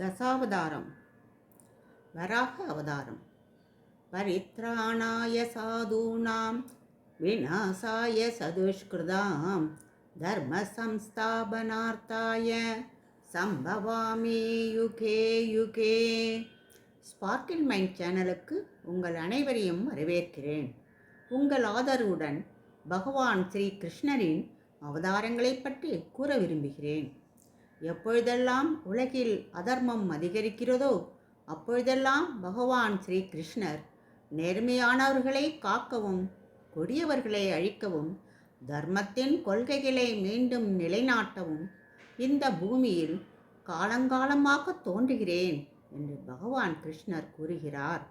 தசாவதாரம். வராக அவதாரம். பரித்ராணாய சாதூனாம் விநாசாய சதுஷ்கிருதாம் தர்ம சம்ஸ்தாபனார்த்தாய சம்பவாமி யுகே யுகே. ஸ்பார்க்கிள் மைண்ட் சேனலுக்கு உங்கள் அனைவரையும் வரவேற்கிறேன். உங்கள் ஆதரவுடன் பகவான் ஸ்ரீ கிருஷ்ணரின் அவதாரங்களைப் பற்றி கூற விரும்புகிறேன். எப்பொழுதெல்லாம் உலகில் அதர்மம் அதிகரிக்கிறதோ அப்பொழுதெல்லாம் பகவான் ஸ்ரீ கிருஷ்ணர் நேர்மையானவர்களை காக்கவும் கொடியவர்களை அழிக்கவும் தர்மத்தின் கொள்கைகளை மீண்டும் நிலைநாட்டவும் இந்த பூமியில் காலங்காலமாக தோன்றுகிறேன் என்று பகவான் கிருஷ்ணர் கூறுகிறார்.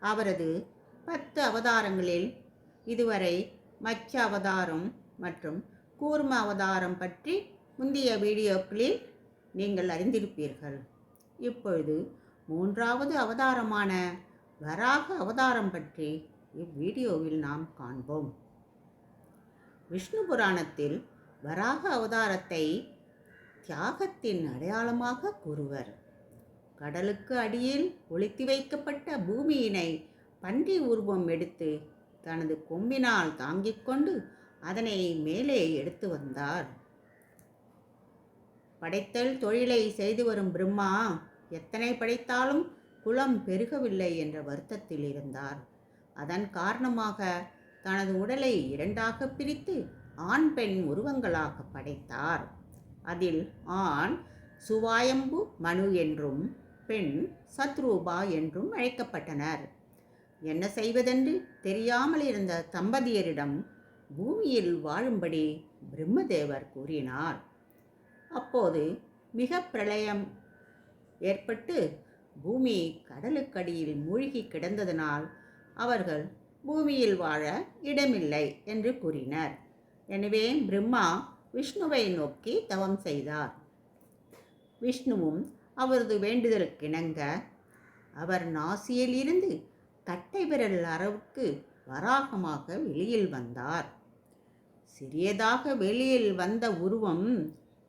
அவரது பத்து அவதாரங்களில் இதுவரை மச்ச அவதாரம் மற்றும் கூர்ம அவதாரம் பற்றி முந்தைய வீடியோக்களில் நீங்கள் அறிந்திருப்பீர்கள். இப்பொழுது மூன்றாவது அவதாரமான வராக அவதாரம் பற்றி இவ்வீடியோவில் நாம் காண்போம். விஷ்ணு புராணத்தில் வராக அவதாரத்தை தியாகத்தின் அடையாளமாக கூறுவர். கடலுக்கு அடியில் ஒளித்து வைக்கப்பட்ட பூமியினை பன்றி உருவம் எடுத்து தனது கொம்பினால் தாங்கிக் கொண்டு அதனை மேலே எடுத்து வந்தார். படைத்தல் தொழிலை செய்து வரும் பிரம்மா எத்தனை படைத்தாலும் குலம் பெருகவில்லை என்ற வருத்தத்தில் இருந்தார். அதன் காரணமாக தனது உடலை இரண்டாக பிரித்து ஆண் பெண் உருவங்களாக படைத்தார். அதில் ஆண் சுவாயம்பு மனு என்றும் பெண் சத்ரூபா என்றும் அழைக்கப்பட்டனர். என்ன செய்வதென்று தெரியாமல் இருந்த தம்பதியரிடம் பூமியில் வாழும்படி பிரம்மதேவர் கூறினார். அப்போது மிக பிரளயம் ஏற்பட்டு பூமி கடலுக்கடியில் மூழ்கி கிடந்ததனால் அவர்கள் பூமியில் வாழ இடமில்லை என்று கூறினர். எனவே பிரம்மா விஷ்ணுவை நோக்கி தவம் செய்தார். விஷ்ணுவும் அவரது வேண்டுதலுக்கிணங்க அவர் நாசியில் இருந்து கட்டை விரல் அளவுக்கு வராகமாக வெளியில் வந்தார். சிறியதாக வெளியில் வந்த உருவம்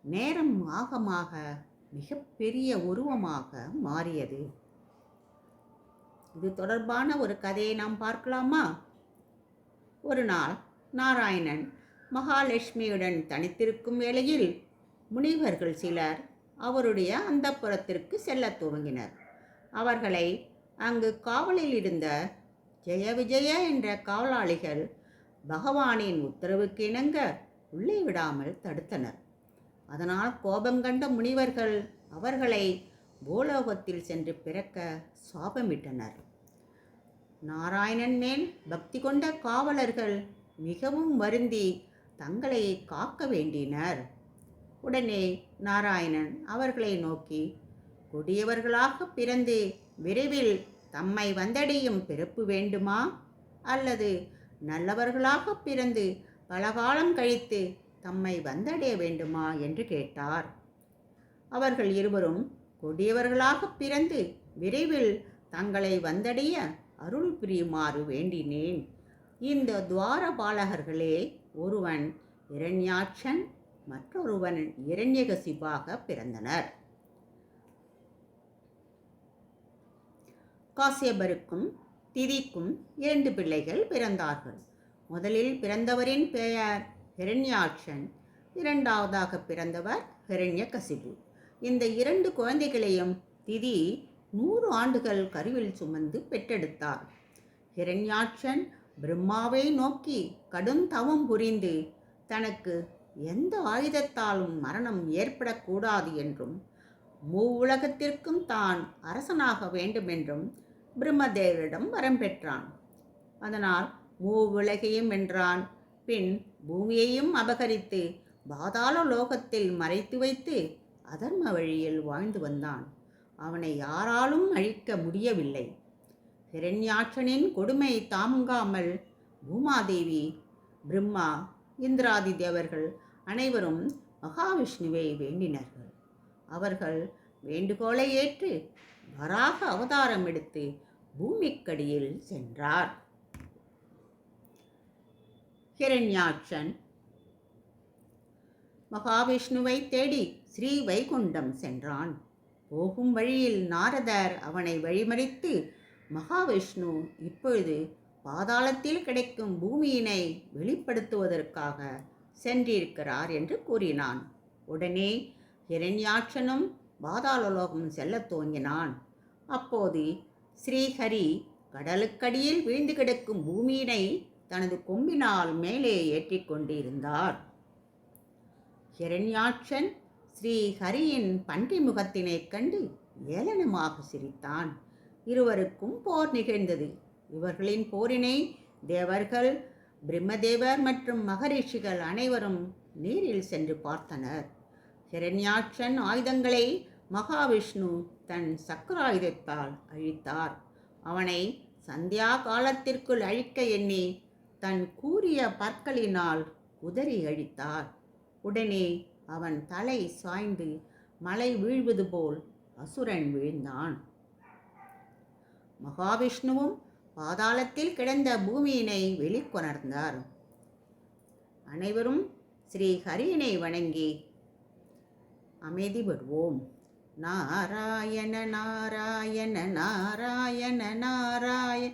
நேரம் ஆகமாக மிகப்பெரிய உருவமாக மாறியது. இது தொடர்பான ஒரு கதையை நாம் பார்க்கலாமா? ஒரு நாள் நாராயணன் மகாலட்சுமியுடன் தனித்திருக்கும் வேளையில் முனிவர்கள் சிலர் அவருடைய அந்தப்புறத்திற்கு செல்லத் துவங்கினர். அவர்களை அங்கு காவலில் இருந்த ஜெய விஜய என்ற காவலாளிகள் பகவானின் உத்தரவுக்கு இணங்க உள்ளே விடாமல் தடுத்தனர். அதனால் கோபம் கண்ட முனிவர்கள் அவர்களை பூலோகத்தில் சென்று பிறக்க சாபமிட்டனர். நாராயணன் மேல் பக்தி கொண்ட காவலர்கள் மிகவும் வருந்தி தங்களை காக்க வேண்டினர். உடனே நாராயணன் அவர்களை நோக்கி கொடியவர்களாக பிறந்து விரைவில் தம்மை வந்தடையும் பிறப்பு வேண்டுமா? அல்லது நல்லவர்களாக பிறந்து பலகாலம் கழித்து தம்மை வந்தடைய வேண்டுமா என்று கேட்டார். அவர்கள் இருவரும் கொடியவர்களாக பிறந்து விரைவில் தங்களை வந்தடைய அருள் புரியுமாறு வேண்டினேன். இந்த துவாரபாலகர்களே ஒருவன் இரண்யாட்சன் மற்றொருவன் இரண்யகசிபாக பிறந்தனர். காசியபருக்கும் திதிக்கும் இரண்டு பிள்ளைகள் பிறந்தார்கள். முதலில் பிறந்தவரின் பெயர் ஹிரண்யாட்சன் இரண்டாவதாக பிறந்தவர் ஹிரண்யகசிபு. இந்த இரண்டு குழந்தைகளையும் திதி நூறு ஆண்டுகள் கருவில் சுமந்து பெற்றெடுத்தார் ஹிரண்யாட்சன் பிரம்மாவை நோக்கி கடும் தவம் புரிந்து தனக்கு எந்த ஆயுதத்தாலும் மரணம் ஏற்படக்கூடாது என்றும் மூவுலகத்திற்கும் தான் அரசனாக வேண்டுமென்றும் பிரம்மதேவரிடம் வரம் பெற்றான். அதனால் மூவுலகையும் வென்றான். பின் பூமியையும் அபகரித்து பாதாள லோகத்தில் மறைத்து வைத்து அதர்ம வழியில் வாழ்ந்து வந்தான். அவனை யாராலும் அழிக்க முடியவில்லை. ஹிரண்யாட்சனின் கொடுமை தாங்காமல் பூமாதேவி பிரம்மா இந்திராதி தேவர்கள் அனைவரும் மகாவிஷ்ணுவை வேண்டினர்கள். அவர்கள் வேண்டுகோளை ஏற்று வராக அவதாரம் எடுத்து பூமிக்கடியில் சென்றார். ஹிரண்யாட்சன். மகாவிஷ்ணுவை தேடி ஸ்ரீ வைகுண்டம் சென்றான். போகும் வழியில் நாரதர் அவனை வழிமறித்து மகாவிஷ்ணு இப்பொழுது பாதாளத்தில் கிடைக்கும் பூமியினை வெளிப்படுத்துவதற்காக சென்றிருக்கிறார் என்று கூறினான். உடனே ஹிரண்யாட்சனும் பாதாளலோகம் செல்லத் துவங்கினான். அப்போது ஸ்ரீஹரி கடலுக்கடியில் விழுந்து கிடக்கும் பூமியினை தனது கொம்பினால் மேலே ஏற்றிக்கொண்டிருந்தார் ஹிரண்யாட்சன் ஸ்ரீ ஹரியின் பன்றி முகத்தினைக் கண்டு ஏளனமாக சிரித்தான். இருவருக்கும் போர் நிகழ்ந்தது. இவர்களின் போரினை தேவர்கள் பிரம்மதேவர் மற்றும் மகரிஷிகள் அனைவரும் நீரில் சென்று பார்த்தனர். ஹிரண்யாட்சன் ஆயுதங்களை மகாவிஷ்ணு தன் சக்கராயுதத்தால் அழித்தார். அவனை சந்தியா காலத்திற்குள் அழிக்க எண்ணி தன் கூறிய பற்களினால் உதறி அழித்தார். உடனே அவன் தலை சாய்ந்து மலை வீழ்வது போல் அசுரன் விழுந்தான். மகாவிஷ்ணுவும் பாதாளத்தில் கிடந்த பூமியினை வெளிக்கொணர்ந்தார். அனைவரும் ஸ்ரீ ஹரியினை வணங்கி அமைதி பெறுவோம். நாராயண நாராயண நாராயண நாராயண